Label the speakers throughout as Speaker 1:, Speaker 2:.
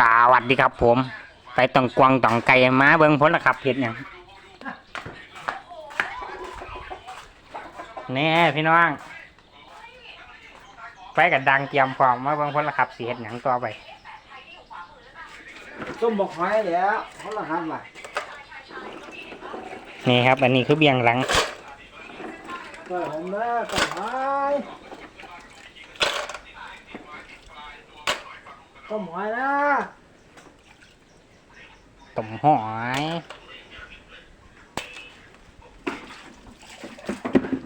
Speaker 1: สวัสดีครับผม ไปต้องกวางต้องไก่มาเบิ่งผลละครับเห็ดหยังแน่พี่น้องไปกับดังเตรียมพร้อมมาเบิ่งผลละครับสีเห็ดหยังต่อไป
Speaker 2: ต้มบอกหอยแล้วเขาละครับล่ะ
Speaker 1: นี่ครับ อันนี้คือเบียงหลัง
Speaker 2: ก็ผมนะต้มหอย ต้มหอยนะ
Speaker 1: ต้มหอย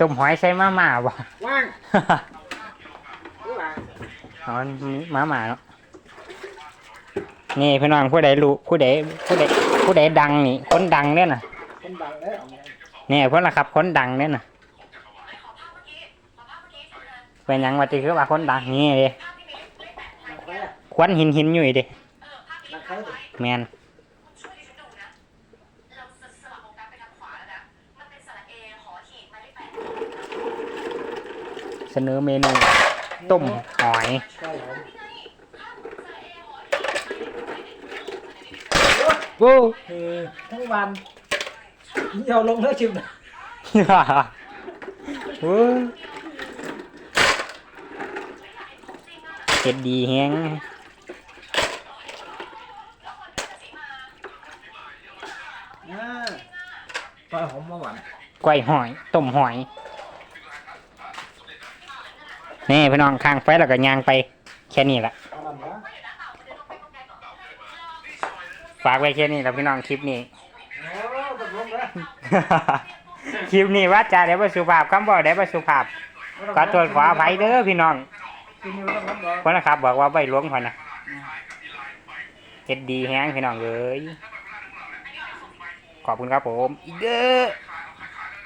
Speaker 1: ต้มหอยใส่มาม่าบ่
Speaker 2: ว่างหรือว่า
Speaker 1: อ๋อมาม่าเนาะนี่พี่น้องผู้ใดรู้ผู้ใดผู้ใดผู้ใดดังนี่คนดังเนี่ยน่ะ
Speaker 2: คนดังแล้วเอาไง
Speaker 1: เนี่ยเพื่อนละครับคนดังเนี่ยน่ะเป็นหยังว่าติคือว่าคนดังนี่เดิ
Speaker 2: ดังใครอะ
Speaker 1: ควันหินหินอยู่อีเดิ
Speaker 2: ดังใครดิ
Speaker 1: แมนเสนอเมนู ต้มหอย
Speaker 2: ใช่ผม
Speaker 1: โอ้
Speaker 2: คือทั้งวันเดี๋ยวลงแล้วชิมนะ
Speaker 1: โอ้เจ็ดดีแฮง
Speaker 2: อ่าปลาหอมหวาน
Speaker 1: กล้วยหอยต้มหอยนี่พี่น้องข้างไฟแล้วก็ยางไป แค่นี้แหละฝากไว้แค่นี้แล้วพี่น้องคลิปนี้ คลิปนี้ว่าจะได้ประสุภาพคำบอกได้ประสุภาพก็ตรวจขออภัยเด้อพี่น้อง
Speaker 2: กินอยู่แล้วค
Speaker 1: นนะครับบอกว่าใบหลวงพอนะเฮ็ดดีแฮงพี่น้องเอ้ย ขอบคุณครับผมอีเด้อ